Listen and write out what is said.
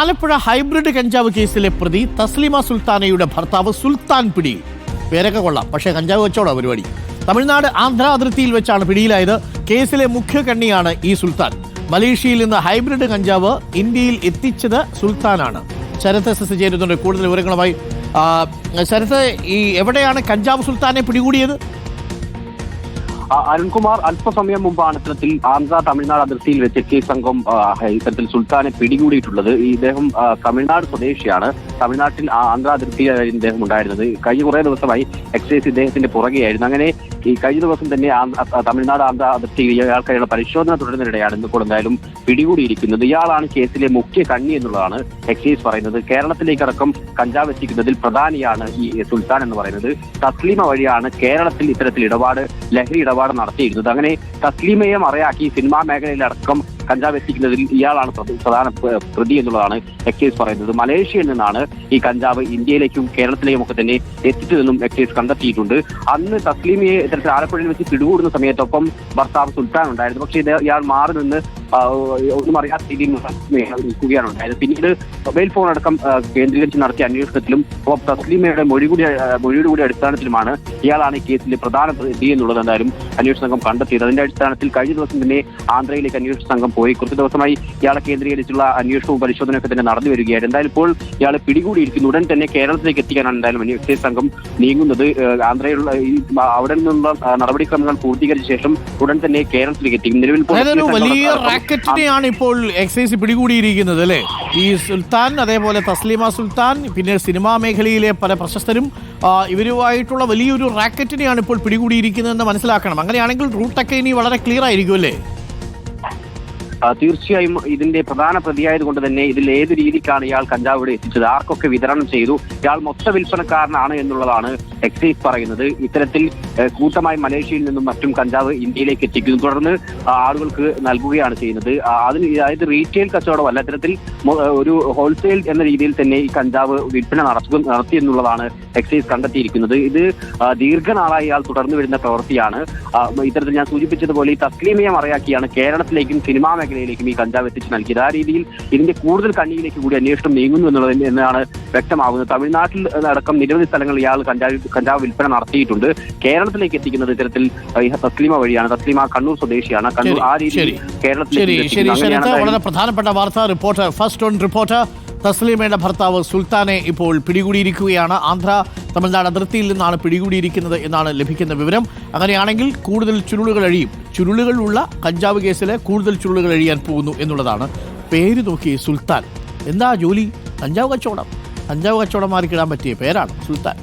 Alappuzha hybrid കഞ്ചാവ് കേസിലെ പ്രതി തസ്ലിമ സുൽത്താനയുടെ ഭർത്താവ് സുൽത്താൻ പിടി. പേരൊക്കെ കൊള്ളാം പക്ഷേ കഞ്ചാവ് വെച്ചോടാ പരിപാടി. തമിഴ്നാട് ആന്ധ്ര അതിർത്തിയിൽ വെച്ചാണ് പിടിയിലായത്. കേസിലെ മുഖ്യ കണ്ണിയാണ് ഈ സുൽത്താൻ. മലേഷ്യയിൽ നിന്ന് ഹൈബ്രിഡ് കഞ്ചാവ് ഇന്ത്യയിൽ എത്തിച്ചത് സുൽത്താനാണ്. ശരത്ത് എസ് എസ് ചേരുന്നുണ്ട്. കൂടുതൽ വിവരങ്ങളുമായി ശരത് ഈ എവിടെയാണ് കഞ്ചാവ് സുൽത്താനെ പിടികൂടിയത്? അരുൺകുമാർ അല്പസമയം മുമ്പാണ് ഇത്തരത്തിൽ ആന്ധ്ര തമിഴ്നാട് അതിർത്തിയിൽ വെച്ച് കേസ് സംഘം ഇത്തരത്തിൽ സുൽത്താനെ പിടികൂടിയിട്ടുള്ളത്. ഇദ്ദേഹം തമിഴ്നാട് സ്വദേശിയാണ്. തമിഴ്നാട്ടിൽ ആന്ധ്ര അതിർത്തിയിലായിരുന്നു ഇദ്ദേഹം ഉണ്ടായിരുന്നത്. കഴിഞ്ഞ കുറേ ദിവസമായി എക്സൈസ് ഇദ്ദേഹത്തിന്റെ പുറകെയായിരുന്നു. അങ്ങനെ ഈ കഴിഞ്ഞ ദിവസം തന്നെ തമിഴ്നാട് ആന്ധ്ര അതിർത്തിയിൽ ഇയാൾക്കായുള്ള പരിശോധന തുടരുന്നതിനിടെയാണ് ഇന്നിപ്പോൾ എന്തായാലും പിടികൂടിയിരിക്കുന്നത്. ഇയാളാണ് കേസിലെ മുഖ്യ കണ്ണി എന്നുള്ളതാണ് എക്സൈസ് പറയുന്നത്. കേരളത്തിലേക്കടക്കം കഞ്ചാവ് എത്തിക്കുന്നതിൽ പ്രധാനിയാണ് ഈ സുൽത്താൻ എന്ന് പറയുന്നത്. തസ്ലീമ വഴിയാണ് കേരളത്തിൽ ഇത്തരത്തിൽ ഇടപാട് ലഹരി ഇടപാട് നടത്തിയിരുന്നത്. അങ്ങനെ തസ്ലീമയെ മറയാക്കി സിനിമാ മേഖലയിലടക്കം കഞ്ചാവ് എത്തിക്കുന്നതിൽ ഇയാളാണ് പ്രധാന പ്ര- പ്രതി എന്നുള്ളതാണ് എക്സൈസ് പറയുന്നത്. മലേഷ്യയിൽ നിന്നാണ് ഈ കഞ്ചാവ് ഇന്ത്യയിലേക്കും കേരളത്തിലേക്കും ഒക്കെ തന്നെ എത്തിച്ചതെന്നും എക്സൈസ് കണ്ടെത്തിയിട്ടുണ്ട്. അന്ന് തസ്ലീമയെ ഇത്തരത്തിൽ ആലപ്പുഴയിൽ വെച്ച് പിടികൂടുന്ന സമയത്തൊപ്പം ഭർത്താവ് സുൽത്താൻ ഉണ്ടായിരുന്നു. പക്ഷേ ഇയാൾ മാറി നിന്ന് ഒന്നും അറിയാത്ത രീതിയിൽ നിൽക്കുകയാണ്. ഉണ്ടായത് പിന്നീട് മൊബൈൽ ഫോൺ അടക്കം കേന്ദ്രീകരിച്ച് നടത്തിയ അന്വേഷണത്തിലും ഒപ്പം തസ്ലീമയുടെ മൊഴി കൂടി മൊഴിയുടെ കൂടി അടിസ്ഥാനത്തിലുമാണ് ഇയാളാണ് ഈ കേസിലെ പ്രധാന പ്രതി എന്നുള്ളത് എന്തായാലും അന്വേഷണ സംഘം കണ്ടെത്തിയത്. അതിന്റെ അടിസ്ഥാനത്തിൽ കഴിഞ്ഞ ദിവസം തന്നെ ആന്ധ്രയിലേക്ക് അന്വേഷണ സംഘം പോയി. കുറച്ച് ദിവസമായി ഇയാളെ കേന്ദ്രീകരിച്ചുള്ള അന്വേഷണവും പരിശോധനയൊക്കെ തന്നെ നടന്നു വരികയായിരുന്നു എന്തായാലും ഇപ്പോൾ ഇയാളെ പിടികൂടിയിരിക്കുന്നു. ഉടൻ തന്നെ കേരളത്തിലേക്ക് എത്തിക്കാനാണ് എന്തായാലും അന്വേഷണ സംഘം നീങ്ങുന്നത്. ആന്ധ്രയിലുള്ള ഈ അവിടെ നിന്നുള്ള നടപടിക്രമങ്ങൾ പൂർത്തീകരിച്ച ശേഷം ഉടൻ തന്നെ കേരളത്തിലേക്ക് എത്തിക്കും നിലവിൽ വലിയ റാക്കറ്റിനെയാണ് ഇപ്പോൾ എക്സൈസ് പിടികൂടിയിരിക്കുന്നത് അല്ലേ? ഈ സുൽത്താൻ അതേപോലെ തസ്ലീമ സുൽത്താൻ പിന്നെ സിനിമാ മേഖലയിലെ പല പ്രശസ്തരും ഇവരുമായിട്ടുള്ള വലിയൊരു റാക്കറ്റിനെയാണ് ഇപ്പോൾ പിടികൂടിയിരിക്കുന്നതെന്ന് മനസ്സിലാക്കണം. അങ്ങനെയാണെങ്കിൽ റൂട്ടൊക്കെ ഇനി വളരെ ക്ലിയർ ആയിരിക്കും അല്ലേ? തീർച്ചയായും ഇതിന്റെ പ്രധാന പ്രതിയായത് കൊണ്ട് തന്നെ ഇതിൽ ഏത് രീതിക്കാണ് ഇയാൾ കഞ്ചാവ് ഇവിടെ എത്തിച്ചത്? ആർക്കൊക്കെ വിതരണം ചെയ്തു? ഇയാൾ മൊത്ത വിൽപ്പനക്കാരനാണ് എന്നുള്ളതാണ് എക്സൈസ് പറയുന്നത്. ഇത്തരത്തിൽ കൂട്ടമായി മലേഷ്യയിൽ നിന്നും മറ്റും കഞ്ചാവ് ഇന്ത്യയിലേക്ക് എത്തിക്കുന്നു. തുടർന്ന് ആളുകൾക്ക് നൽകുകയാണ് ചെയ്യുന്നത്. അതിന് അതായത് റീറ്റെയിൽ കച്ചവടമല്ല ഇത്തരത്തിൽ ഒരു ഹോൾസെയിൽ എന്ന രീതിയിൽ തന്നെ ഈ കഞ്ചാവ് വിൽപ്പന നടത്തുക നടത്തി എന്നുള്ളതാണ് എക്സൈസ് കണ്ടെത്തിയിരിക്കുന്നത്. ഇത് ദീർഘനാളായി ഇയാൾ തുടർന്നു വരുന്ന പ്രവൃത്തിയാണ്. ഇത്തരത്തിൽ ഞാൻ സൂചിപ്പിച്ചതുപോലെ ഈ തസ്ലീമയെ മറയാക്കിയാണ് കേരളത്തിലേക്കും സിനിമാ മേഖലയിലേക്കും ഈ കഞ്ചാവ് എത്തിച്ച് നൽകിയത്. ആ രീതിയിൽ ഇതിന്റെ കൂടുതൽ കണ്ണിയിലേക്ക് കൂടി അന്വേഷണം നീങ്ങുന്നു എന്നുള്ളത് എന്നാണ് വ്യക്തമാകുന്നത്. തമിഴ്നാട്ടിൽ അടക്കം നിരവധി സ്ഥലങ്ങളിൽ ഇയാൾ കഞ്ചാവ് കഞ്ചാവ് വിൽപ്പന നടത്തിയിട്ടുണ്ട്. കേരളത്തിലേക്ക് എത്തിക്കുന്നത് ഇത്തരത്തിൽ തസ്ലിമ വഴിയാണ്. തസ്ലിമ കണ്ണൂർ സ്വദേശിയാണ്. കണ്ണൂർ ആ രീതിയിൽ കേരളത്തിലേക്ക് വളരെ പ്രധാനപ്പെട്ട വാർത്ത റിപ്പോർട്ടർ ഫസ്റ്റ് ഓൺ റിപ്പോർട്ടർ തസ്ലീമയുടെ ഭർത്താവ് സുൽത്താനെ ഇപ്പോൾ പിടികൂടിയിരിക്കുകയാണ്. ആന്ധ്ര തമിഴ്നാട് അതിർത്തിയിൽ നിന്നാണ് പിടികൂടിയിരിക്കുന്നത് എന്നാണ് ലഭിക്കുന്ന വിവരം. അങ്ങനെയാണെങ്കിൽ കൂടുതൽ ചുരുളുകൾ അഴിയും. ചുരുളുകളുള്ള കഞ്ചാവ് കേസിലെ കൂടുതൽ ചുരുളുകൾ അഴിയാൻ പോകുന്നു എന്നുള്ളതാണ് പേര് നോക്കി സുൽത്താൻ. എന്താ ജോലി? കഞ്ചാവ് കച്ചവടം. കഞ്ചാവ് കച്ചവടം മാറിക്കിടാൻ പറ്റിയ പേരാണ് സുൽത്താൻ.